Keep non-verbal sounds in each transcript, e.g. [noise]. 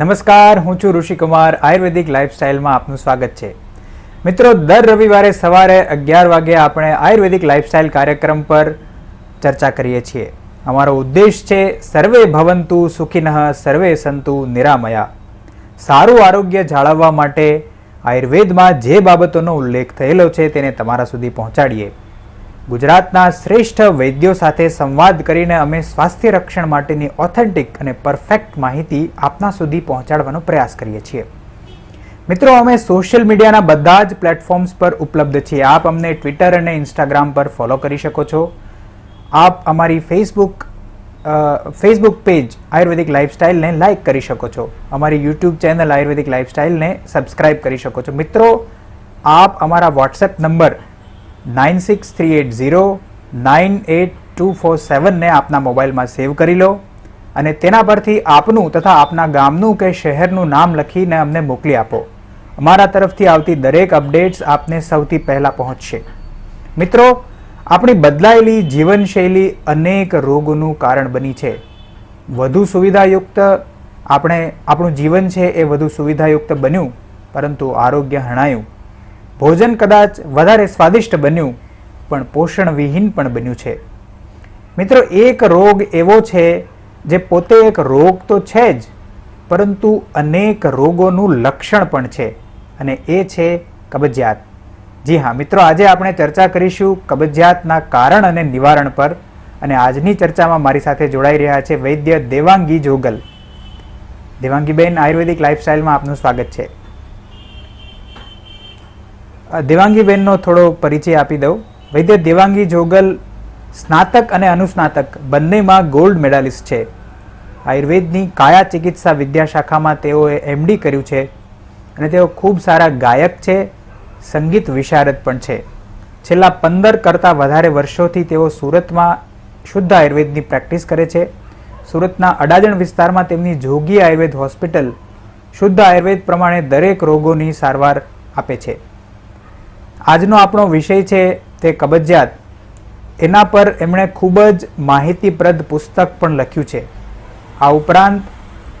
નમસ્કાર, હું છું ઋષિકુમાર. આયુર્વેદિક લાઇફસ્ટાઇલમાં આપનું સ્વાગત છે. મિત્રો, દર રવિવારે સવારે અગિયાર વાગે આપણે આયુર્વેદિક લાઇફસ્ટાઇલ કાર્યક્રમ પર ચર્ચા કરીએ છીએ. અમારો ઉદ્દેશ છે, સર્વે ભવંતુ સુખિનઃ, સર્વે સંતુ નિરામયા. સારું આરોગ્ય જાળવવા માટે આયુર્વેદમાં જે બાબતોનો ઉલ્લેખ થયેલો છે, તેને તમારા સુધી પહોંચાડીએ. ગુજરાતના શ્રેષ્ઠ વૈદ્યો સાથે સંવાદ કરીને અમે સ્વાસ્થ્ય રક્ષણ માટેની ઓથેન્ટિક અને પરફેક્ટ માહિતી આપના સુધી પહોંચાડવાનો પ્રયાસ કરીએ છીએ. મિત્રો, અમે સોશિયલ મીડિયાના બધા જ પ્લેટફોર્મ્સ પર ઉપલબ્ધ છીએ. આપ અમને ટ્વિટર અને ઇન્સ્ટાગ્રામ પર ફોલો કરી શકો છો. આપ અમારી ફેસબુક ફેસબુક પેજ આયુર્વેદિક લાઈફસ્ટાઈલને લાઇક કરી શકો છો. અમારી યુટ્યુબ ચેનલ આયુર્વેદિક લાઈફસ્ટાઈલને સબસ્ક્રાઇબ કરી શકો છો. મિત્રો, આપ અમારા WhatsApp number nine six three eight zero nine eight two four સેવનને આપના મોબાઈલમાં સેવ કરી લો અને તેના પરથી આપનું તથા આપના ગામનું કે શહેરનું નામ લખીને અમને મોકલી આપો. અમારા તરફથી આવતી દરેક અપડેટ્સ આપને સૌથી પહેલાં પહોંચશે. મિત્રો, આપણી બદલાયેલી જીવનશૈલી અનેક રોગોનું કારણ બની છે. વધુ સુવિધાયુક્ત આપણે, આપણું જીવન છે એ વધુ સુવિધાયુક્ત બન્યું, પરંતુ આરોગ્ય હણાયું. ભોજન કદાચ વધારે સ્વાદિષ્ટ બન્યું, પણ પોષણ વિહીન પણ બન્યું છે. મિત્રો, એક રોગ એવો છે જે પોતે એક રોગ તો છે જ, પરંતુ અનેક રોગોનું લક્ષણ પણ છે અને એ છે કબજિયાત. જી હા, મિત્રો, આજે આપણે ચર્ચા કરીશું કબજિયાતના કારણ અને નિવારણ પર અને આજની ચર્ચામાં મારી સાથે જોડાઈ રહ્યા છે વૈદ્ય દેવાંગી જોગલ. દેવાંગીબેન આયુર્વેદિક લાઇફસ્ટાઇલમાં આપનું સ્વાગત છે. દેવાંગીબેનનો થોડો પરિચય આપી દઉં. વૈદ્ય દેવાંગી જોગલ સ્નાતક અને અનુસ્નાતક બંનેમાં ગોલ્ડ મેડાલિસ્ટ છે. આયુર્વેદની કાયા ચિકિત્સા વિદ્યાશાખામાં તેઓએ એમડી કર્યું છે અને તેઓ ખૂબ સારા ગાયક છે, સંગીત વિશારદ પણ છે. છેલ્લા પંદર કરતાં વધારે વર્ષોથી તેઓ સુરતમાં શુદ્ધ આયુર્વેદની પ્રેક્ટિસ કરે છે. સુરતના અડાજણ વિસ્તારમાં તેમની જોગી આયુર્વેદ હોસ્પિટલ શુદ્ધ આયુર્વેદ પ્રમાણે દરેક રોગોની સારવાર આપે છે. આજનો આપણો વિષય છે તે કબજિયાત. એના પર એમણે ખૂબ જ માહિતીપ્રદ પુસ્તક પણ લખ્યું છે. આ ઉપરાંત,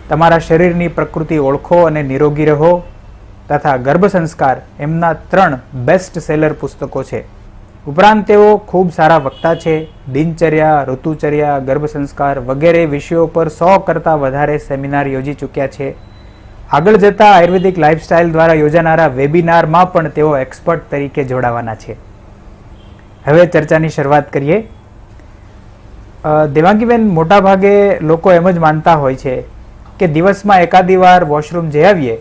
તમારા શરીરની પ્રકૃતિ ઓળખો અને નિરોગી રહો, તથા ગર્ભ સંસ્કાર એમના ત્રણ બેસ્ટ સેલર પુસ્તકો છે. ઉપરાંત તેઓ ખૂબ સારા વક્તા છે, દિનચર્યા, ઋતુચર્યા, ગર્ભ સંસ્કાર વગેરે વિષયો પર સો કરતાં વધારે સેમિનાર યોજી ચૂક્યા છે. આગળ જતા આયુર્વેદિક લાઇફસ્ટાઇલ દ્વારા યોજાનારા વેબિનારમાં પણ તેઓ એક્સપર્ટ તરીકે જોડાવાના છે. હવે ચર્ચાની શરૂઆત કરીએ. દેવાંગીબેન, મોટાભાગે લોકો એમ જ માનતા હોય છે કે દિવસમાં એકાદી વાર વોશરૂમ જઈ આવીએ,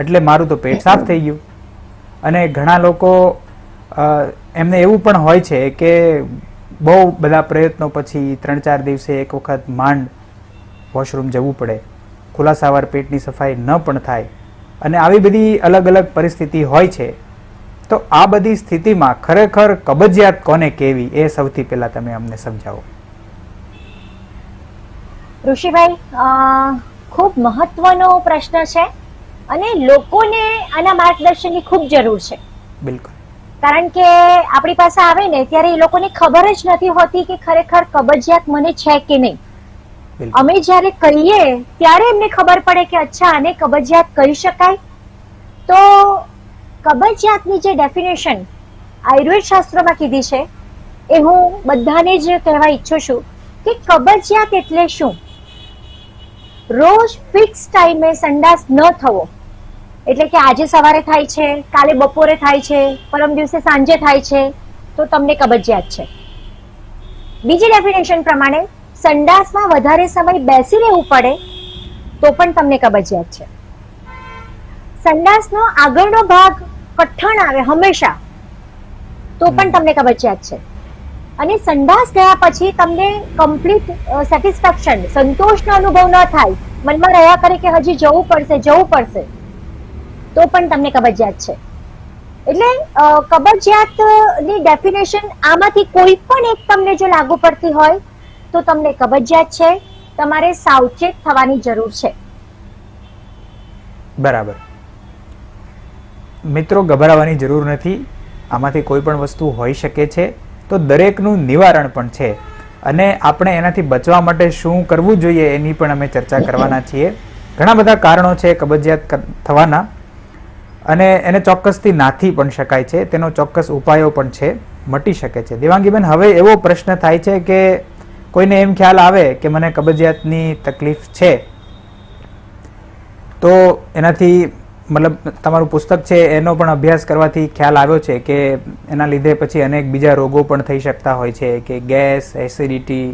એટલે મારું તો પેટ સાફ થઈ ગયું. અને ઘણા લોકો એમને એવું પણ હોય છે કે બહુ બધા પ્રયત્નો પછી ત્રણ ચાર દિવસે એક વખત માંડ વોશરૂમ જવું પડે. ખુલાસાવાર પેટની સફાઈ ન પણ થાય અને આવી બધી અલગ અલગ પરિસ્થિતિ હોય છે તો આ બધી સ્થિતિમાં ખરેખર કબજિયાત કોને કેવી એ સૌથી પહેલા તમે અમને સમજાવો. ઋષિભાઈ ખૂબ મહત્વનો પ્રશ્ન છે અને લોકોને આના માર્ગદર્શનની ખૂબ જરૂર છે. બિલકુલ. કારણ કે આપણી પાસે આવે ને ત્યારે એ લોકોને ખબર જ નથી હોતી કે ખરેખર કબજિયાત મને છે કે નહીં. અમે જ્યારે કહીએ, ત્યારે એમને ખબર પડે કે અચ્છા, આને કબજિયાત કહી શકાય. તો કબજિયાતની જે ડેફિનેશન આયુર્વેદ શાસ્ત્રમાં કીધી છે, એ હું બધાને જ કહેવા ઈચ્છું છું કે કબજિયાત એટલે શું? રોજ ફિક્સ ટાઈમે સંડાસ ન થવો. એટલે કે આજે સવારે થાય છે, કાલે બપોરે થાય છે, પરમ દિવસે સાંજે થાય છે, તો તમને કબજિયાત છે. બીજી ડેફિનેશન પ્રમાણે સંડાસમાં વધારે સમય બેસી રહેવું પડે, તો પણ તમને કબજિયાત છે. સંડાસનો આગળનો ભાગ કઠણ આવે હંમેશા, તો પણ તમને કબજિયાત છે. અને સંડાસ ગયા પછી તમને કમ્પ્લીટ સેટિસ્ફેક્શન સંતોષનો અનુભવ ન થાય, મનમાં રહ્યા કરે કે હજી જવું પડશે જવું પડશે, તો પણ તમને કબજિયાત છે. એટલે કબજિયાતની ડેફિનેશન આમાંથી કોઈ પણ એક તમને જો લાગુ પડતી હોય તો તમને કબજિયાત છે, તમારે સાવચેત થવાની જરૂર છે. બરાબર. મિત્રો, ગભરાવાની જરૂર નથી. આમાંથી કોઈ પણ વસ્તુ હોઈ શકે છે, તો દરેકનું નિવારણ પણ છે. અને આપણે એનાથી બચવા માટે શું કરવું જોઈએ એની પણ અમે ચર્ચા કરવાના છીએ. ઘણા બધા કારણો છે કબજિયાત થવાના. અને એને ચોક્કસથી નાથી પણ શકાય છે. તેનો ચોક્કસ ઉપાયો પણ છે. મટી શકે છે. દેવાંગીબેન, હવે એવો પ્રશ્ન થાય છે કે કોઈને એમ ખ્યાલ આવે કે મને કબજિયાતની તકલીફ છે, તો એનાથી મતલબ તમારું પુસ્તક છે એનો પણ અભ્યાસ કરવાથી ખ્યાલ આવ્યો છે કે એના લીધે પછી અનેક બીજા રોગો પણ થઈ શકતા હોય છે, કે ગેસ, એસિડિટી,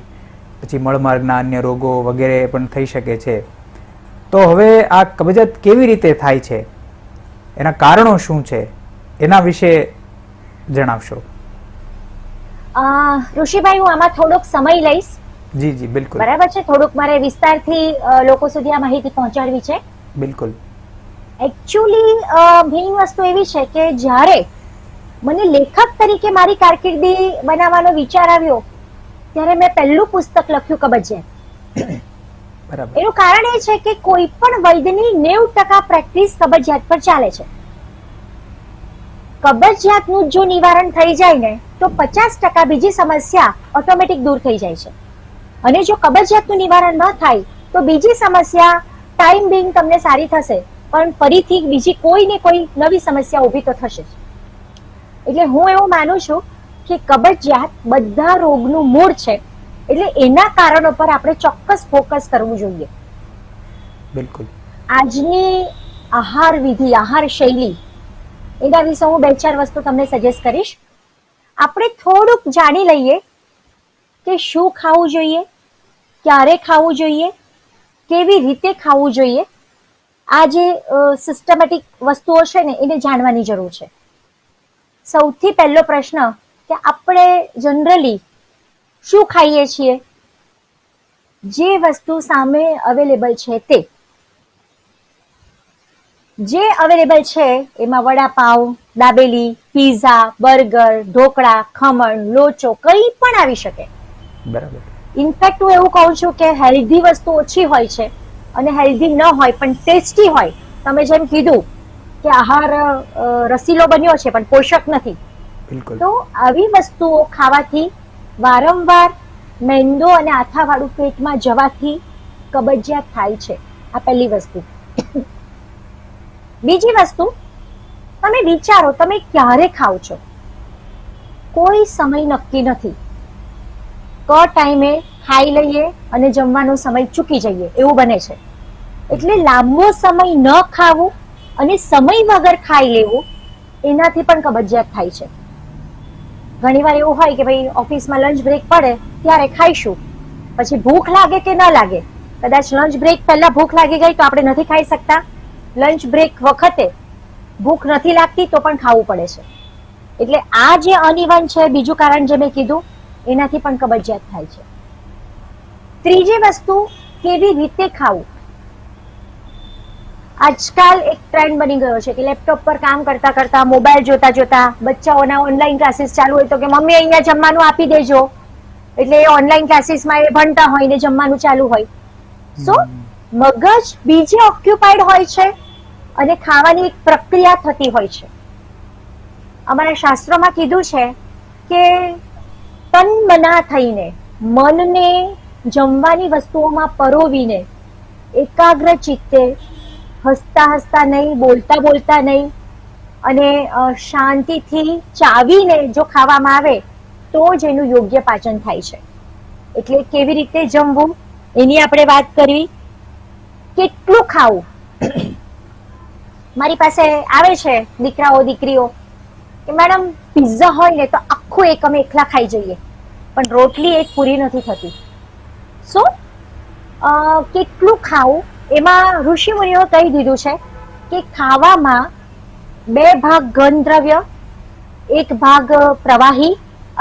પછી મળમાર્ગના અન્ય રોગો વગેરે પણ થઈ શકે છે. તો હવે આ કબજિયાત કેવી રીતે થાય છે? એના કારણો શું છે? એના વિશે જણાવશો. ઋષિભાઈ હું આમાં થોડોક સમય લઈશ. જી જી બિલકુલ. બરાબર છે? થોડુંક મારે વિસ્તારથી લોકો સુધી આ માહિતી પહોંચાડવી છે. બિલકુલ. એકચ્યુઅલી મેઇન વસ્તુ એવી છે કે જ્યારે મને લેખક તરીકે મારી કારકિર્દી બનાવવાનો વિચાર આવ્યો ત્યારે મેં પહેલું પુસ્તક લખ્યું કબજિયાત. [coughs] બરાબર. એનું કારણ એ છે કે કોઈ પણ વૈદ્યની નેવું ટકા પ્રેક્ટિસ કબજિયાત પર ચાલે છે. કબજિયાતનું જો નિવારણ થઈ જાય ને તો પચાસ ટકા બીજી સમસ્યા ઓટોમેટિક દૂર થઈ જાય છે. અને જો કબજિયાતનું નિવારણ ન થાય તો બીજી સમસ્યા ટાઈમ બિંગ તમને સારી થશે પણ ફરીથી બીજી કોઈ ને કોઈ નવી સમસ્યા ઊભી તો થશે એટલે હું એવું માનું છું કે કબજિયાત બધા રોગનું મૂળ છે એટલે એના કારણો પર આપણે ચોક્કસ ફોકસ કરવું જોઈએ. બિલકુલ. આજની આહાર વિધિ આહાર શૈલી એના વિશે હું બે ચાર વસ્તુ તમને સજેસ્ટ કરીશ. આપણે થોડુંક જાણી લઈએ કે શું ખાવું જોઈએ, ક્યારે ખાવું જોઈએ, કેવી રીતે ખાવું જોઈએ. આ જે સિસ્ટમેટિક વસ્તુઓ છે ને, એને જાણવાની જરૂર છે. સૌથી પહેલો પ્રશ્ન કે આપણે જનરલી શું ખાઈએ છીએ? જે વસ્તુ સામે અવેલેબલ છે તે. જે અવેલેબલ છે એમાં વડાપાવ દાબેલી પીઝા બર્ગર ઢોકળા ખમણ લોચો કંઈ પણ આવી શકે. બરાબર. ઇનફેક્ટ હું એવું કહું છું કે હેલ્ધી વસ્તુ ઓછી હોય છે અને હેલ્ધી ન હોય પણ ટેસ્ટી હોય. તમે જેમ કીધું કે આહાર રસીલો બન્યો છે પણ પોષક નથી. બિલકુલ. તો આવી વસ્તુઓ ખાવાથી વારંવાર મેંદો અને આથાવાળું પેટમાં જવાથી કબજિયાત થાય છે આ પહેલી વસ્તુ. બીજી વસ્તુ, તમે વિચારો, તમે ક્યારે ખાઓ છો? કોઈ સમય નક્કી નથી. ક ટાઈમે ખાઈ લઈએ અને જમવાનો સમય ચૂકી જઈએ, એવું બને છે. એટલે લાંબો સમય ન ખાવું અને સમય વગર ખાઈ લેવું, એનાથી પણ કબજિયાત થાય છે. ઘણીવાર એવું હોય કે ભાઈ ઓફિસમાં લંચ બ્રેક પડે, ત્યારે ખાઈશું. પછી ભૂખ લાગે કે ન લાગે? કદાચ લંચ બ્રેક પહેલા ભૂખ લાગી ગઈ તો આપણે નથી ખાઈ શકતા. લંચ બ્રેક વખતે ભૂખ નથી લાગતી તો પણ ખાવું પડે છે. એટલે આ જે અનિવન છે બીજું કારણ જે મેં કીધું એનાથી પણ કબજિયાત થાય છે. ત્રીજી વસ્તુ કેવી રીતે ખાવું? આજકાલ એક ટ્રેન્ડ બની ગયો છે કે લેપટોપ પર કામ કરતા કરતા મોબાઈલ જોતા જોતા બચ્ચાઓના ઓનલાઈન ક્લાસીસ ચાલુ હોય તો કે મમ્મી અહીંયા જમવાનું આપી દેજો. એટલે એ ઓનલાઈન ક્લાસીસમાં એ ભણતા હોય ને જમવાનું ચાલુ હોય. સો મગજ બીજે ઓક્યુપાઈડ હોય છે. અને ખાવાની એક પ્રક્રિયા થતી હોય છે. અમારા શાસ્ત્રોમાં કીધું છે કે તન મના થઈને, મનને જમવાની વસ્તુઓમાં પરોવીને, એકાગ્ર ચિત્તે હસતા હસતા નહીં, બોલતા બોલતા નહીં અને શાંતિથી ચાવીને જો ખાવામાં આવે, તો જ એનું યોગ્ય પાચન થાય છે. એટલે કેવી રીતે જમવું? એની આપણે વાત કરવી. કેટલું ખાવું? મારી પાસે આવે છે દીકરાઓ, દીકરીઓ, કે મેડમ પિઝા હોય ને તો આખું એક અમે એકલા ખાઈ જઈએ. પણ રોટલી એક પૂરી નથી થતી. સો કેટલું ખાવું? એમાં ઋષિમુનિઓ કહી દીધું છે કે ખાવામાં બે ભાગ ઘન દ્રવ્ય એક ભાગ પ્રવાહી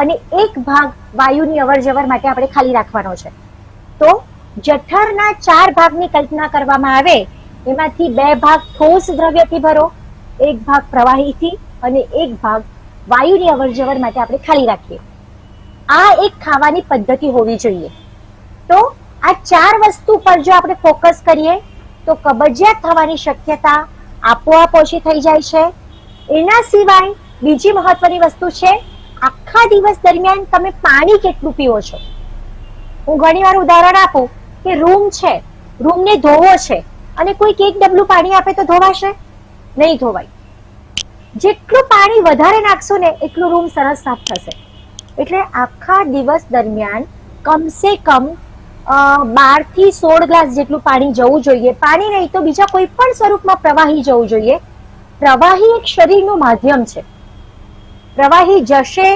અને એક ભાગ વાયુની અવર જવર માટે આપણે ખાલી રાખવાનો છે. તો જઠરના ચાર ભાગની કલ્પના કરવામાં આવે એમાંથી બે ભાગ ઠોસ દ્રવ્યથી ભરો, એક ભાગ પ્રવાહીથી અને એક ભાગ વાયુની અવરજવર માટે આપણે ખાલી રાખીએ. આ એક ખાવાની પદ્ધતિ હોવી જોઈએ. તો આ ચાર વસ્તુ પર જો આપણે ફોકસ કરીએ, તો કબજિયાત થવાની શક્યતા આપોઆપ ઓછી થઈ જાય છે. એના સિવાય બીજી મહત્વની વસ્તુ છે, આખા દિવસ દરમિયાન તમે પાણી કેટલું પીવો છો? હું ઘણીવાર ઉદાહરણ આપું કે રૂમ છે, રૂમને ધોવો છે. અને કોઈક એક ડબલું પાણી આપે તો ધોવાશે? નહીં ધોવાય. જેટલું પાણી વધારે નાખશો ને એટલું રૂમ સરસ સાફ થશે. એટલે આખા દિવસ દરમિયાન કમસે કમ બારથી સોળ ગ્લાસ જેટલું પાણી જવું જોઈએ. પાણી નહીં તો બીજા કોઈ પણ સ્વરૂપમાં પ્રવાહી જવું જોઈએ. પ્રવાહી એક શરીરનું માધ્યમ છે. પ્રવાહી જશે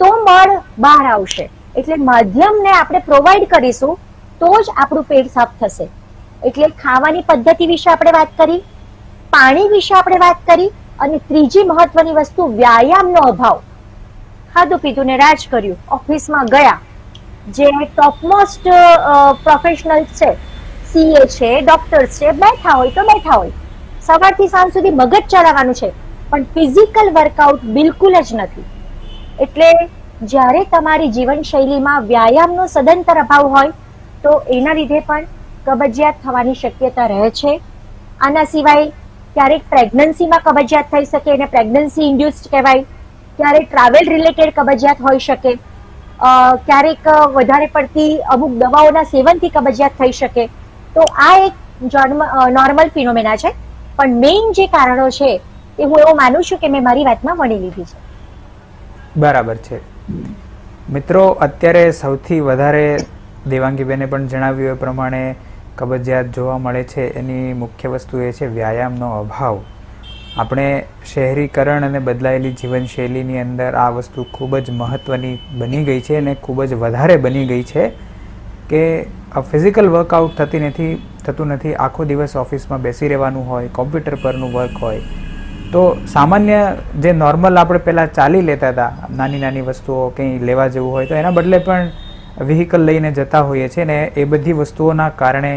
તો મળ બહાર આવશે. એટલે માધ્યમને આપણે પ્રોવાઈડ કરીશું તો જ આપણું પેટ સાફ થશે. એટલે ખાવાની પદ્ધતિ વિશે આપણે વાત કરી, પાણી વિશે આપણે વાત કરી, અને ત્રીજી મહત્વની વસ્તુ વ્યાયામનો અભાવ. ખાધું પીધું ને રાજ કર્યું, ઓફિસમાં ગયા, જે ટોપમોસ્ટ પ્રોફેશનલ છે સીએ છે ડોક્ટર્સ છે, બેઠા હોય તો બેઠા હોય. સવારથી સાંજ સુધી મગજ ચલાવવાનું છે, પણ ફિઝિકલ વર્કઆઉટ બિલકુલ જ નથી. એટલે જ્યારે તમારી જીવનશૈલીમાં વ્યાયામનો સદંતર અભાવ હોય, તો એના લીધે પણ કબજિયાત થવાની શક્યતા રહે છે. આના સિવાય ક્યારેક પ્રેગ્નન્સીમાં કબજિયાત થઈ શકે, એને પ્રેગ્નન્સી ઇન્ડ્યુસ્ડ કહેવાય. ક્યારેક ટ્રાવેલ રિલેટેડ કબજિયાત હોઈ શકે. ક્યારેક વધારે પડતી અમુક દવાઓના સેવનથી કબજિયાત થઈ શકે. તો આ એક નોર્મલ ફિનોમેના છે. પણ મેઇન જે કારણો છે એ હું એવું માનું છું કે મેં મારી વાતમાં વણી લીધી છે. બરાબર છે. મિત્રો, અત્યારે સૌથી વધારે દેવાંગીબેને પણ જણાવ્યું એ પ્રમાણે કબજિયાત જોવા મળે છે, એની મુખ્ય વસ્તુ એ છે વ્યાયામનો અભાવ. આપણે શહેરીકરણ અને બદલાયેલી જીવનશૈલીની અંદર આ વસ્તુ ખૂબ જ મહત્ત્વની બની ગઈ છે અને ખૂબ જ વધારે બની ગઈ છે કે ફિઝિકલ વર્કઆઉટ થતી નથી, થતું નથી. આખો દિવસ ઓફિસમાં બેસી રહેવાનું હોય, કોમ્પ્યુટર પરનું વર્ક હોય. તો સામાન્ય જે નોર્મલ આપણે પહેલાં ચાલી લેતા હતા નાની નાની વસ્તુઓ કંઈ લેવા જવું હોય તો એના બદલે પણ વ્હીકલ લઈને જતા હોઈએ છીએ ને એ બધી વસ્તુઓના કારણે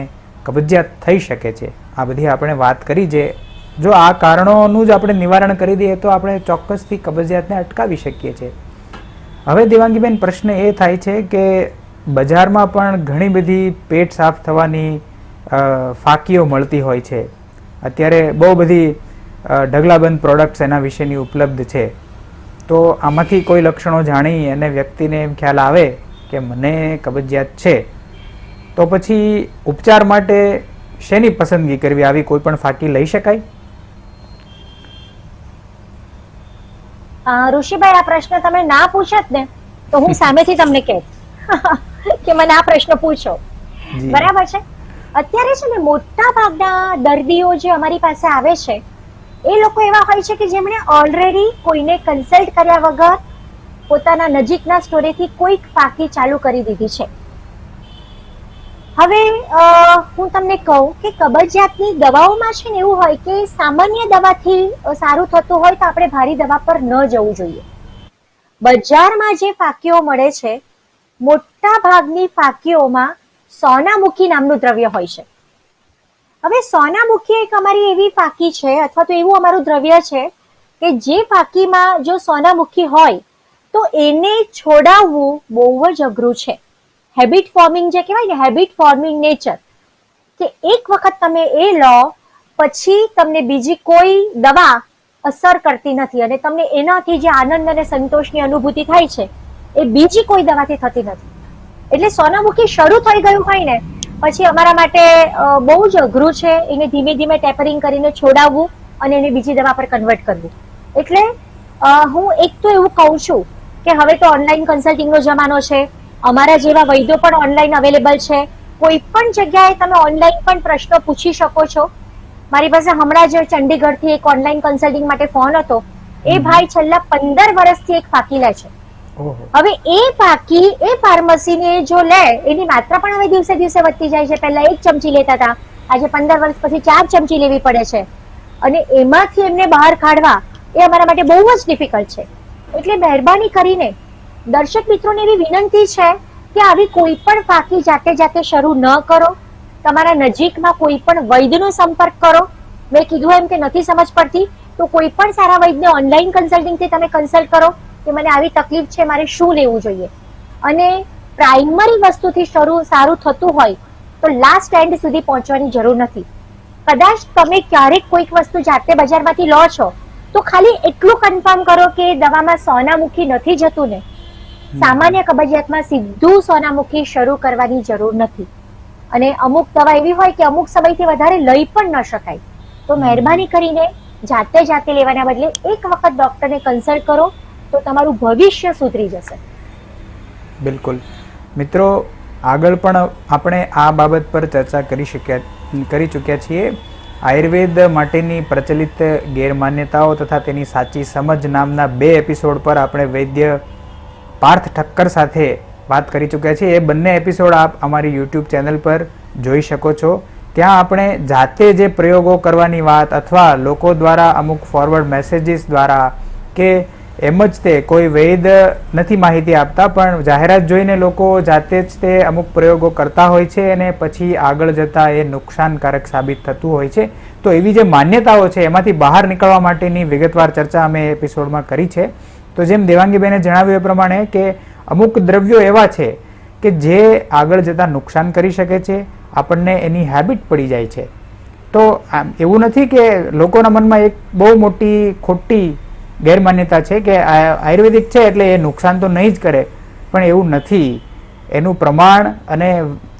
કબજિયાત થઈ શકે છે. આ બધી આપણે વાત કરી જે જો આ કારણોનું જ આપણે નિવારણ કરી દઈએ તો આપણે ચોક્કસથી કબજિયાતને અટકાવી શકીએ છીએ. હવે દેવાંગીબેન, પ્રશ્ન એ થાય છે કે બજારમાં પણ ઘણી બધી પેટ સાફ થવાની ફાકીઓ મળતી હોય છે. અત્યારે બહુ બધી ઢગલાબંધ પ્રોડક્ટ્સ એના વિશેની ઉપલબ્ધ છે. તો આમાંથી કોઈ લક્ષણો જાણી અને વ્યક્તિને એમ ખ્યાલ આવે કે મને કબજિયાત છે. તો પછી ઉપચાર માટે શેની પસંદગી કરવી? આવી કોઈ પણ ફાટી લઈ શકાય? ઋષિભાઈ આ પ્રશ્ન તમે ના પૂછત ને તો હું સામેથી તમને કહે [laughs] કે મને આ પ્રશ્ન પૂછો. બરાબર છે? અત્યારે છે ને મોટા ભાગના દર્દીઓ જે અમારી પાસે આવે છે એ લોકો એવા હોય છે કે જેમણે ઓલરેડી કોઈને કન્સલ્ટ કર્યા વગર પોતાના નજીકના સ્ટોરેથી કોઈક પાકી ચાલુ કરી દીધી છે. હવે હું તમને કહું કે કબજિયાતની દવાઓમાં છે ને એવું હોય કે સામાન્ય દવાથી સારું થતું હોય તો આપણે ભારી દવા પર ન જવું જોઈએ. બજારમાં જે ફાકીઓ મળે છે, મોટા ભાગની ફાંકીઓમાં સોનામુખી નામનું દ્રવ્ય હોય છે. હવે સોનામુખી એક અમારી એવી ફાકી છે, અથવા તો એવું અમારું દ્રવ્ય છે કે જે ફાંકીમાં જો સોનામુખી હોય તો એને છોડાવવું બહુ જ અઘરું છે. હેબિટ ફોર્મિંગ જે કહેવાય ને હેબિટ ફોર્મિંગ નેચર કે એક વખત તમે એ લો, પછી તમને બીજી કોઈ દવા અસર કરતી નથી અને તમને એનાથી જે આનંદ અને સંતોષની અનુભૂતિ થાય છે, એ બીજી કોઈ દવાથી થતી નથી. એટલે સોનામુખી શરૂ થઈ ગયું હોય ને, પછી અમારા માટે બહુ જ અઘરું છે એને ધીમે ધીમે ટેપરિંગ કરીને છોડાવવું અને એને બીજી દવા પર કન્વર્ટ કરવું. એટલે હું એક તો એવું કહું છું કે હવે તો ઓનલાઈન કન્સલ્ટિંગનો જમાનો છે. અમારા જેવા વૈદ્યો પણ ઓનલાઈન અવેલેબલ છે. કોઈ પણ જગ્યાએ તમે ઓનલાઈન પણ પ્રશ્નો પૂછી શકો છો. મારી પાસે હમણાં જ ચંડીગઢથી એક ઓનલાઈન કન્સલ્ટિંગ માટે ફોન હતો. એ ભાઈ છેલ્લા પંદર વર્ષથી એક ફાકી લે છે. હવે એ ફાકી એ ફાર્મસીની જો લે એની માત્રા પણ હવે દિવસે દિવસે વધતી જાય છે. પહેલા એક ચમચી લેતા હતા. આજે પંદર વર્ષ પછી ચાર ચમચી લેવી પડે છે. અને એમાંથી એમને બહાર કાઢવા એ અમારા માટે બહુ જ ડિફિકલ્ટ છે. એટલે મહેરબાની કરીને દર્શક મિત્રોને એવી વિનંતી છે કે આવી કોઈ પણ ફાકી જાતે જાતે શરૂ ન કરો. તમારા નજીકમાં કોઈ પણ વૈદ્યનો સંપર્ક કરો. મેં કીધું એમ કે નથી સમજ પડતી, તો કોઈ પણ સારા વૈદ્યને ઓનલાઈન કન્સલ્ટિંગથી તમે કન્સલ્ટ કરો કે મને આવી તકલીફ છે, મારે શું લેવું જોઈએ. અને પ્રાઇમરી વસ્તુથી શરૂ સારું થતું હોય તો લાસ્ટ એન્ડ સુધી પહોંચવાની જરૂર નથી. કદાચ તમે ક્યારેક કોઈક વસ્તુ જાતે બજારમાંથી લો છો તો ખાલી એટલું કન્ફર્મ કરો કે દવામાં સોનામુખી નથી જતું ને. સામાન્ય કબજિયાતમાં સીધું સોનામુખી શરૂ કરવાની જરૂર નથી. અને અમુક દવા એવી હોય કે અમુક સમયથી વધારે લઈ પણ ન શકાય. તો મહેરબાની કરીને જાતે જાતે લેવાના બદલે એક વખત ડોક્ટરને કન્સલ્ટ કરો તો તમારું ભવિષ્ય સુધરી જશે. બિલકુલ. મિત્રો આગળ પણ આપણે આ બાબત પર ચર્ચા કરી શક્યા કરી ચૂક્યા છીએ. આયુર્વેદ માટેની પ્રચલિત ગેરમાન્યતાઓ તથા તેની સાચી સમજ નામના બે એપિસોડ પર આપણે વૈદ્ય પાર્થ ઠક્કર સાથે વાત કરી ચૂક્યા છીએ. એ બંને એપિસોડ આપ અમારી યુટ્યુબ ચેનલ પર જોઈ શકો છો. ત્યાં આપણે જાતે જે પ્રયોગો કરવાની વાત અથવા લોકો દ્વારા અમુક ફોરવર્ડ મેસેજીસ દ્વારા કે એમ જ તે, કોઈ વૈદ નથી માહિતી આપતા, પણ જાહેરાત જોઈને લોકો જાતે જ તે અમુક પ્રયોગો કરતા હોય છે અને પછી આગળ જતા એ નુકસાનકારક સાબિત થતું હોય છે. તો એવી જે માન્યતાઓ છે, એમાંથી બહાર નીકળવા માટેની વિગતવાર ચર્ચા અમે એપિસોડમાં કરી છે. તો જેમ દેવાંગીબેને જણાવ્યું એ પ્રમાણે કે અમુક દ્રવ્યો એવા છે કે જે આગળ જતા નુકસાન કરી શકે છે, આપણને એની હેબિટ પડી જાય છે. તો એવું નથી કે લોકોના મનમાં એક બહુ મોટી ખોટી ગેરમાન્યતા છે કે આયુર્વેદિક છે એટલે એ નુકસાન તો નહીં જ કરે, પણ એવું નથી. એનું પ્રમાણ અને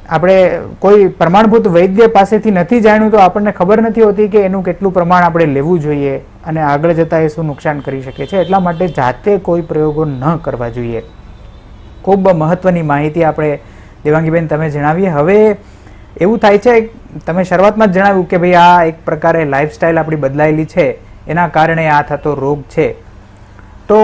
આપણે કોઈ પ્રમાણભૂત વૈદ્ય પાસેથી નથી જાણ્યું તો આપણને ખબર નથી હોતી કે એનું કેટલું પ્રમાણ આપણે લેવું જોઈએ અને આગળ જતાં એ શું નુકસાન કરી શકે છે. એટલા માટે જાતે કોઈ પ્રયોગો ન કરવા જોઈએ. ખૂબ મહત્વની માહિતી આપણે દેવાંગીબેન તમે જણાવીએ. હવે એવું થાય છે, તમે શરૂઆતમાં જ જણાવ્યું કે ભાઈ આ એક પ્રકારે લાઈફસ્ટાઈલ આપણી બદલાયેલી છે. એના કારણે આ થતો રોગ છે. તો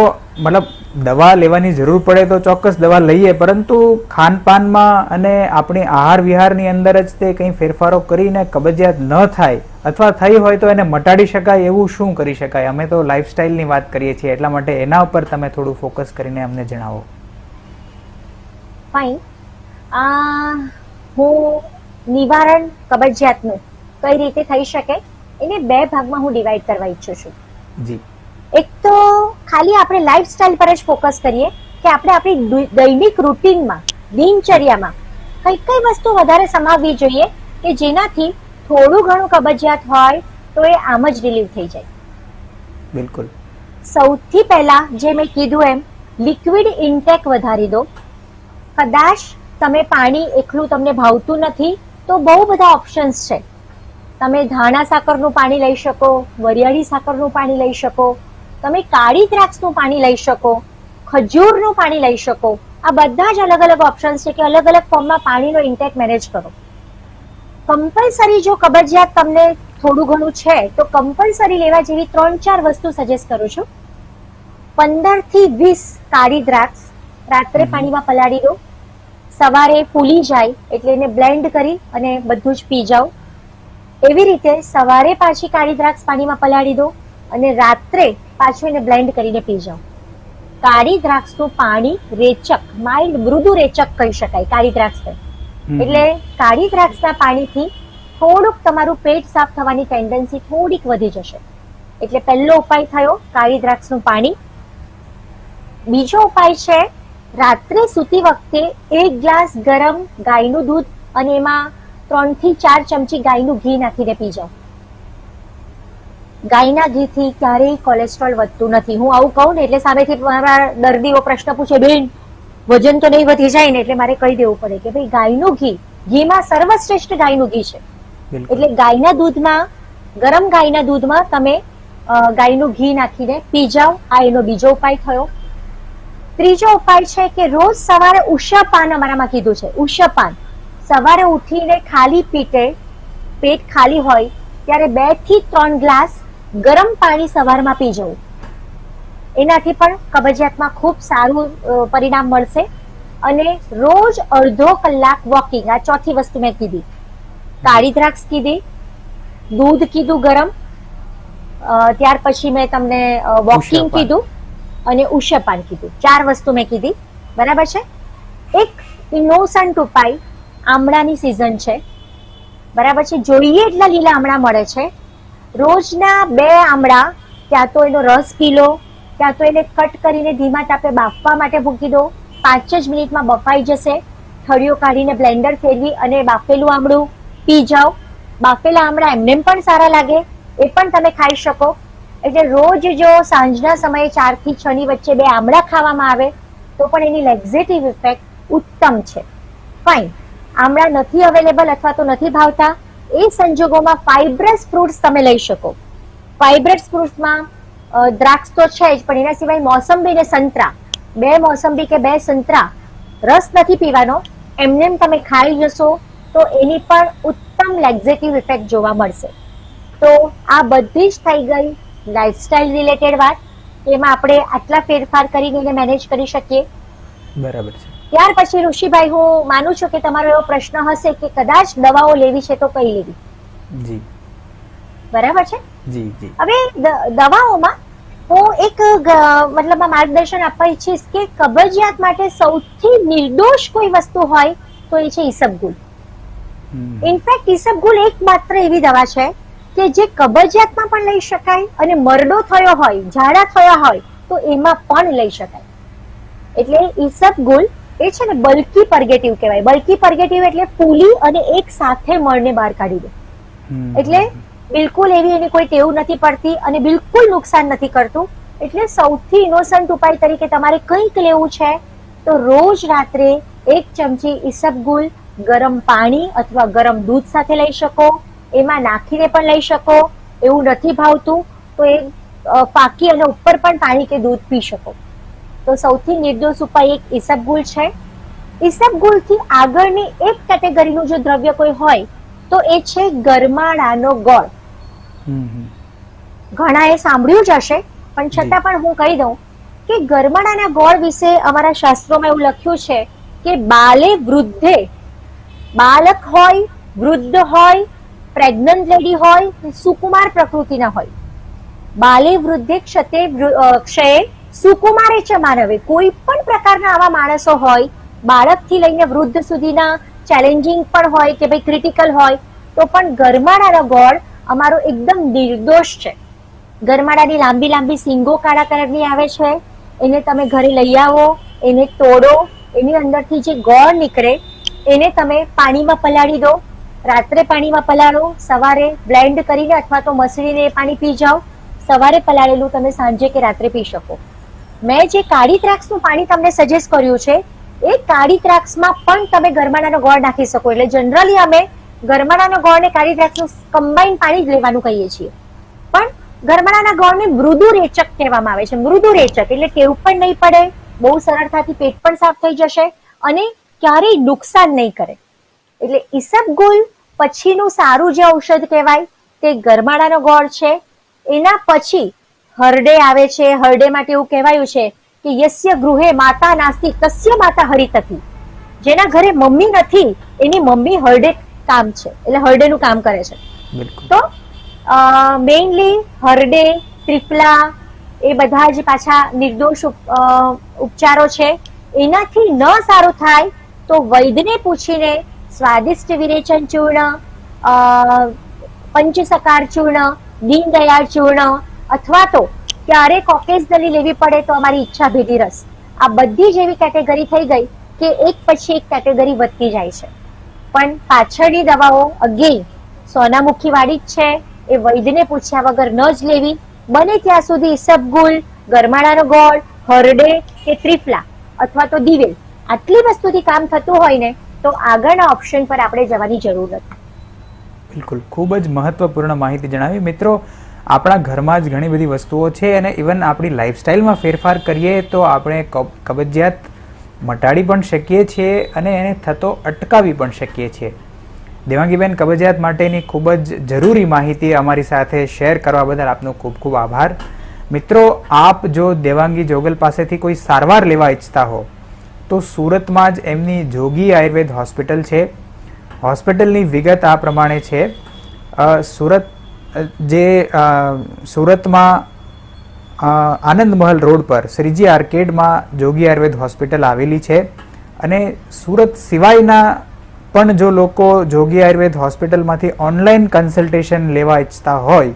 મતલબ દવા લેવાની જરૂર પડે તો ચોક્કસ દવા લઈએ, પરંતુ ખાનપાનમાં અને આપણી આહાર વિહારની અંદર જ તે કંઈ ફેરફારો કરીને કબજિયાત ન થાય અથવા થઈ હોય તો એને મટાડી શકાય એવું શું કરી શકાય? અમે તો લાઈફસ્ટાઈલની વાત કરીએ છીએ, એટલા માટે એના ઉપર તમે થોડું ફોકસ કરીને અમને જણાવો. ફાઇન હું નિવારણ કબજિયાતનું કઈ રીતે થઈ શકે? એને બે ભાગમાં હું ડિવાઈડ કરવા ઈચ્છું છું. જી. એક તો ખાલી આપણે લાઈફસ્ટાઈલ પર જ ફોકસ કરીએ કે આપણે આપણી દૈનિક રૂટિનમાં દિનચર્યામાં કઈ કઈ વસ્તુ વધારે સમાવવી જોઈએ કે જેનાથી થોડું ઘણું કબજિયાત હોય તો એ આમ જ રિલીવ થઈ જાય. બિલકુલ. સૌથી પહેલા જે મેં કીધું એમ લિક્વિડ ઇન્ટેક વધારી દો. કદાચ તમે પાણી એકલું તમને ભાવતું નથી તો બહુ બધા ઓપ્શન્સ છે. તમે ધાણા સાકરનું પાણી લઈ શકો વરિયાળી સાકરનું પાણી લઈ શકો તમે કાળી દ્રાક્ષનું પાણી લઈ શકો ખજૂરનું પાણી લઈ શકો. આ બધા જ અલગ અલગ ઓપ્શન્સ છે કે અલગ અલગ ફોર્મમાં પાણીનો ઇન્ટેક મેનેજ કરો. કમ્પલસરી જો કબજિયાત તમને થોડું ઘણું છે તો કમ્પલસરી લેવા જેવી ત્રણ ચાર વસ્તુ સજેસ્ટ કરું છું. પંદરથી વીસ કાળી દ્રાક્ષ રાત્રે પાણીમાં પલાળી દો. સવારે ફૂલી જાય એટલે એને બ્લેન્ડ કરી અને બધું જ પી જાઓ એવી રીતે સવારે પાછી કાળી દ્રાક્ષ પાણીમાં પલાળી દો અને રાત્રે પાછું એને બ્લેન્ડ કરીને પી જાઓ. કાળી દ્રાક્ષનું પાણી રેચક માઇલ્ડ મૃદુ રેચક કહી શકાય કાળી દ્રાક્ષને એટલે કાળી દ્રાક્ષના પાણીથી થોડુંક તમારું પેટ સાફ થવાની ટેન્ડન્સી થોડીક વધી જશે. એટલે પહેલો ઉપાય થયો કાળી દ્રાક્ષનું પાણી. બીજો ઉપાય છે રાત્રે સૂતી વખતે એક ગ્લાસ ગરમ ગાયનું દૂધ અને એમાં ત્રણથી ચાર ચમચી ગાયનું ઘી નાખીને પી જાઓ ગાયના ઘીથી ક્યારેય કોલેસ્ટ્રોલ વધતું નથી. હું આવું કહું ને એટલે સામેથી મારા દર્દીઓ પ્રશ્ન પૂછે બેન વજન તો નહીં વધી જાય ને એટલે મારે કહી દેવું પડે કે ભાઈ ગાયનું ઘી ઘીમાં સર્વશ્રેષ્ઠ ગાયનું ઘી છે. એટલે ગાયના દૂધમાં ગરમ ગાયના દૂધમાં તમે ગાયનું ઘી નાખીને પી જાઓ આ એનો બીજો ઉપાય થયો. ત્રીજો ઉપાય છે કે રોજ સવારે ઉષાપાન અમારામાં કીધું છે ઉષાપાન સવારે ઉઠીને ખાલી પેટે પેટ ખાલી હોય ત્યારે બેથી ત્રણ ગ્લાસ ગરમ પાણી સવારમાં પી જવું. એનાથી પણ કબજિયાતમાં ખૂબ સારું પરિણામ મળશે અને રોજ અડધો કલાક વોકિંગ આ ચોથી વસ્તુ મેં કીધી. કાળી દ્રાક્ષ કીધી દૂધ કીધું ગરમ ત્યાર પછી મેં તમને વોકિંગ કીધું અને ઉષાપાન કીધું. ચાર વસ્તુ મેં કીધી. બરાબર છે? એક ઇનોસન્ટ ઉપાય આમળાની સિઝન છે. બરાબર છે? જોઈએ એટલા લીલા આમળા મળે છે. રોજના બે આમળા, ક્યાં તો એનો રસ પી લો, ક્યાં તો એને કટ કરીને ધીમા તાપે બાફવા માટે મૂકી દો. પાંચ જ મિનિટમાં બફાઈ જશે. થળીઓ કાઢીને બ્લેન્ડર ફેરવી અને બાફેલું આમળું પી જાઓ. બાફેલા આમળા એમનેમ પણ સારા લાગે. એ પણ તમે ખાઈ શકો. એટલે રોજ જો સાંજના સમયે ચારથી છ વચ્ચે બે આમળા ખાવામાં આવે, તો પણ એની લેક્ઝેટિવ ઇફેક્ટ ઉત્તમ છે. ફાઇન આમળા નથી અવેલેબલ અથવા તો નથી ભાવતા, એ સંજોગોમાં ફાઇબ્રસ ફ્રૂટ્સ તમે લઈ શકો. ફાઇબ્રસ ફ્રૂટ્સમાં દ્રાક્ષ તો છે જ, પણ એના સિવાય મોસંબી ને સંતરા. બે મોસંબી કે બે સંતરા, રસ નથી પીવાનો. એમનેમ તમે ખાઈ જશો તો એની પણ ઉત્તમ લેક્ઝેટિવ ઇફેક્ટ જોવા મળશે. તો આ બધી જ થઈ ગઈ લાઇફસ્ટાઇલ રિલેટેડ વાત. એમાં આપણે આટલા ફેરફાર કરીને મેનેજ કરી શકીએ. બરાબર છે. ત્યાર પછી ઋષિભાઈ હું માનું છું કે તમારો એવો પ્રશ્ન હશે કે કદાચ દવાઓ લેવી છે તો કઈ લેવી? જી. બરાબર છે? જી જી. હવે દવાઓમાં હું એક મતલબ માર્ગદર્શન આપવા ઈચ્છીશ કે કબજિયાત માટે સૌથી નિર્દોષ કોઈ વસ્તુ હોય તો એ છે ઈસબગુલ. ઇનફેક્ટ ઈસબગુલ એકમાત્ર એવી દવા છે કે જે કબજિયાતમાં પણ લઈ શકાય અને મરડો થયો હોય ઝાડા થયા હોય તો એમાં પણ લઈ શકાય. એટલે ઈસબગુલ એ છે ને બલ્કી પરગેટિવ કહેવાય. બલ્કી પરગેટિવ એટલે ફૂલી અને એક સાથે મળને બહાર કાઢી દે. એટલે બિલકુલ એવી એની કોઈ ટેવ નથી પડતી અને બિલકુલ નુકસાન નથી કરતું. એટલે સૌથી ઇનોસન્ટ ઉપાય તરીકે તમારે કંઈક લેવું છે તો રોજ રાત્રે એક ચમચી ઈસબગુલ ગરમ પાણી અથવા ગરમ દૂધ સાથે લઈ શકો. એમાં નાખીને પણ લઈ શકો. એવું નથી ભાવતું. તો એ પાકી અને ઉપર પણ પાણી કે દૂધ પી શકો. તો સૌથી નિર્દોષ ઉપાય એક ઈસબગુલ છે. ઈસબગુલથી આગળની એક કેટેગરીનું જો દ્રવ્ય કોઈ હોય તો એ છે ગરમાળાનો ગોળ. ઘણા એ સાંભળ્યું જ હશે પણ છતાં પણ હું કહી દઉં કે ગરમાળાના ગોળ વિશે અમારા શાસ્ત્રોમાં એવું લખ્યું છે કે બાલે વૃદ્ધે. બાલક હોય વૃદ્ધ હોય પ્રેગ્નન્ટ લેડી હોય સુકુમાર પ્રકૃતિના હોય. બાલે વૃદ્ધે ક્ષતે ક્ષયે સુકુમારે છે માનવે. કોઈ પણ પ્રકારના આવા માણસો હોય, બાળકથી લઈને વૃદ્ધ સુધીના ચેલેન્જિંગ પણ હોય કે ભાઈ ક્રિટિકલ હોય, તો પણ ગરમાળાનો ગોળ અમારો એકદમ નિર્દોષ છે. ગરમાળાની લાંબી લાંબી સિંગો કાળા કલરની આવે છે. એને તમે ઘરે લઈ આવો, એને તોડો, એની અંદરથી જે ગોળ નીકળે, એને તમે પાણીમાં પલાળી દો. રાત્રે પાણીમાં પલાળો, સવારે બ્લેન્ડ કરીને અથવા તો મસળીને પાણી પી જાઓ. સવારે પલાળેલું તમે સાંજે કે રાત્રે પી શકો. મેં જે કાળી દ્રાક્ષનું પાણી તમને સજેસ્ટ કર્યું છે, એ કાળી દ્રાક્ષમાં પણ તમે ગરમાડાનો ગોળ નાખી શકો. એટલે જનરલી અમે ગરમાળાનો ગોળ ને કાળી દ્રાક્ષનું કમ્બાઈન પાણી જ લેવાનું કહીએ છીએ. પણ ગરમાડાના ગોળને મૃદુ રેચક કહેવામાં આવે છે. મૃદુ રેચક એટલે ટેવ પણ નહીં પડે, બહુ સરળતાથી પેટ પણ સાફ થઈ જશે અને ક્યારેય નુકસાન નહીં કરે. એટલે ઈસબગુલ પછીનું સારું જે ઔષધ કહેવાય, તે ગરમાળાનો ગોળ છે. એના પછી હરડે આવે છે હરડે માટે એવું કહેવાયું છે કે યસ્ય ગૃહે માતા નાસ્તી તસ્ય માતા હરિતથી જેના ઘરે મમ્મી નથી એની મમ્મી હરડે કામ છે એટલે હરડેનું કામ કરે છે. તો મેઇનલી હરડે ત્રિપલા એ બધા જ પાછા નિર્દોષ ઉપચારો છે. એનાથી ન સારું થાય તો વૈદ્યને પૂછીને સ્વાદિષ્ટ વિરેચન ચૂર્ણ અ, પંચસકાર ચૂર્ણ દીનદયાળ ચૂર્ણ અથવા તો ક્યારે ઓકેઝનલી લેવી પડે તો અમારી ઈચ્છા ભેદી રસ. આ બધી જ કેટેગરી થઈ ગઈ કે એક પછી એક કેટેગરી વધતી જાય છે. પણ પાછળની દવાઓ અગેન સોનામુખી વાળી જ છે. એ વૈદ્યને પૂછ્યા વગર ન જ લેવી. બને ત્યાં સુધી ઈસબગુલ ગરમાળાનો ગોળ, હરડે કે ત્રિફલા અથવા તો દિવેલ આટલી વસ્તુથી કામ થતું હોય ને તો આગળના ઓપ્શન પર આપણે જવાની જરૂર નથી. બિલકુલ. ખૂબ જ મહત્વપૂર્ણ માહિતી જણાવી. મિત્રો આપણા ઘરમાં જ ઘણી બધી વસ્તુઓ છે અને ઇવન આપણી લાઇફસ્ટાઈલમાં ફેરફાર કરીએ તો આપણે કબ- કબજિયાત મટાડી પણ શકીએ છીએ અને એને થતો અટકાવી પણ શકીએ છીએ. દેવાંગીબેન, કબજિયાત માટેની ખૂબ જ જરૂરી માહિતી અમારી સાથે શેર કરવા બદલ આપનો ખૂબ ખૂબ આભાર. મિત્રો, આપ જો દેવાંગી જોગલ પાસેથી કોઈ સારવાર લેવા ઈચ્છતા હો, તો સુરતમાં જ એમની જોગી આયુર્વેદ હોસ્પિટલ છે. હોસ્પિટલની વિગત આ પ્રમાણે છે. સુરત જે સુરતમાં આનંદ મહલ રોડ પર શ્રીજી આર્કેડમાં જોગી આયુર્વેદ હોસ્પિટલ આવેલી છે અને સુરત સિવાયના પણ જો લોકો જોગી આયુર્વેદ હોસ્પિટલમાંથી ઓનલાઈન કન્સલ્ટેશન લેવા ઈચ્છતા હોય,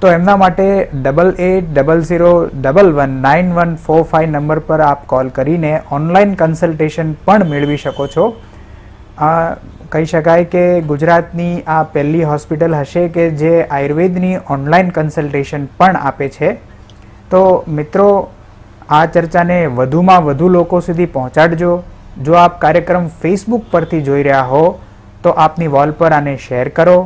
તો એમના માટે double eight, double zero, double one, nine one, four five number પર આપ કોલ કરીને ઓનલાઈન કન્સલ્ટેશન પણ મેળવી શકો છો. કહી શકાય કે ગુજરાતની આ પહેલી હોસ્પિટલ હશે કે જે આયુર્વેદની ઓનલાઈન કન્સલ્ટેશન પણ આપે છે. તો મિત્રો આ ચર્ચાને વધુમાં વધુ લોકો સુધી પહોંચાડજો. જો આપ કાર્યક્રમ ફેસબુક પરથી જોઈ રહ્યા હો તો આપની વોલ પર આને શેર કરો.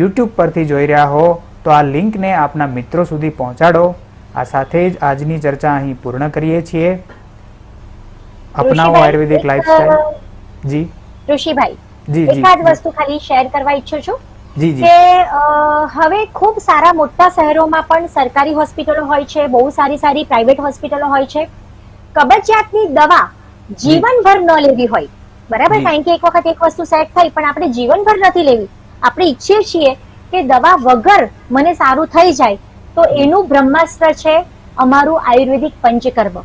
યુટ્યુબ પરથી જોઈ રહ્યા હો તો આ લિંકને આપના મિત્રો સુધી પહોંચાડો. આ સાથે જ આજની ચર્ચા અહીં પૂર્ણ કરીએ છીએ. અપનાવો આયુર્વેદિક લાઈફસ્ટાઈલ જી. ઋષિભાઈ એકાદ વસ્તુ ખાલી શેર કરવા ઈચ્છું છું કે હવે ખૂબ સારા મોટા શહેરોમાં પણ સરકારી હોસ્પિટલો હોય છે બહુ સારી સારી પ્રાઇવેટ હોસ્પિટલો હોય છે. કબજિયાતની દવા જીવનભર ન લેવી હોય. બરાબર? કારણ કે એક વખત એક વસ્તુ સેટ થઈ પણ આપણે જીવનભર નથી લેવી. આપણે ઈચ્છીએ છીએ કે દવા વગર મને સારું થઈ જાય. તો એનું બ્રહ્માસ્ત્ર છે અમારું આયુર્વેદિક પંચકર્મ.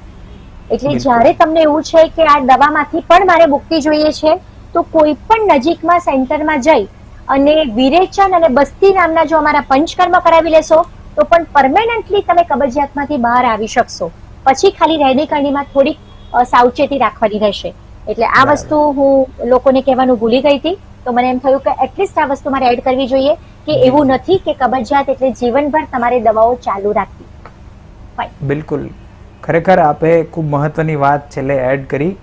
એટલે જ્યારે તમને એવું છે કે આ દવામાંથી પણ મારે મુક્તિ જોઈએ છે તો કોઈ પણ નજીકમાં સેન્ટરમાં જઈ અને વિરેચન અને બસ્તી નામના જો અમારા પંચકર્મ કરાવી લેશો તો પણ પરમેનન્ટલી તમે કબજિયાતમાંથી બહાર આવી શકશો. પછી ખાલી રહેણીકરણીમાં થોડીક સાવચેતી રાખવાની રહેશે. એટલે આ વસ્તુ હું લોકોને કહેવાનું ભૂલી ગઈ હતી. તો મને એમ થયું કે એટલીસ્ટ આ વસ્તુ મારે એડ કરવી જોઈએ કે એવું નથી કે કબજિયાત એટલે જીવનભર તમારે દવાઓ ચાલુ રાખવી. બિલકુલ. ખરેખર આપે ખૂબ મહત્વની વાત છેલ્લે એડ કરી.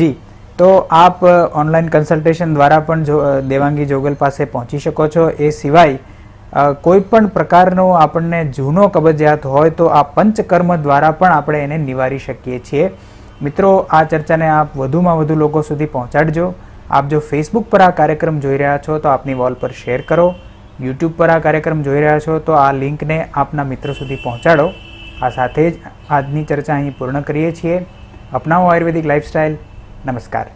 જી. તો આપ ઓનલાઈન કન્સલ્ટેશન દ્વારા પણ જો દેવાંગી જોગલ પાસે પહોંચી શકો છો. એ સિવાય કોઈ પણ પ્રકારનો આપણને જૂનો કબજિયાત હોય તો આ પંચકર્મ દ્વારા પણ આપણે એને નિવારી શકીએ છીએ. મિત્રો, આ ચર્ચાને આપ વધુમાં વધુ લોકો સુધી પહોંચાડજો. આપ જો ફેસબુક પર આ કાર્યક્રમ જોઈ રહ્યા છો તો આપની વોલ પર શેર કરો. યુટ્યુબ પર આ કાર્યક્રમ જોઈ રહ્યા છો તો આ લિંકને આપના મિત્રો સુધી પહોંચાડો. આ સાથે જ આજની ચર્ચા અહીં પૂર્ણ કરીએ છીએ. અપનાવો આયુર્વેદિક લાઈફસ્ટાઈલ નમસ્કાર.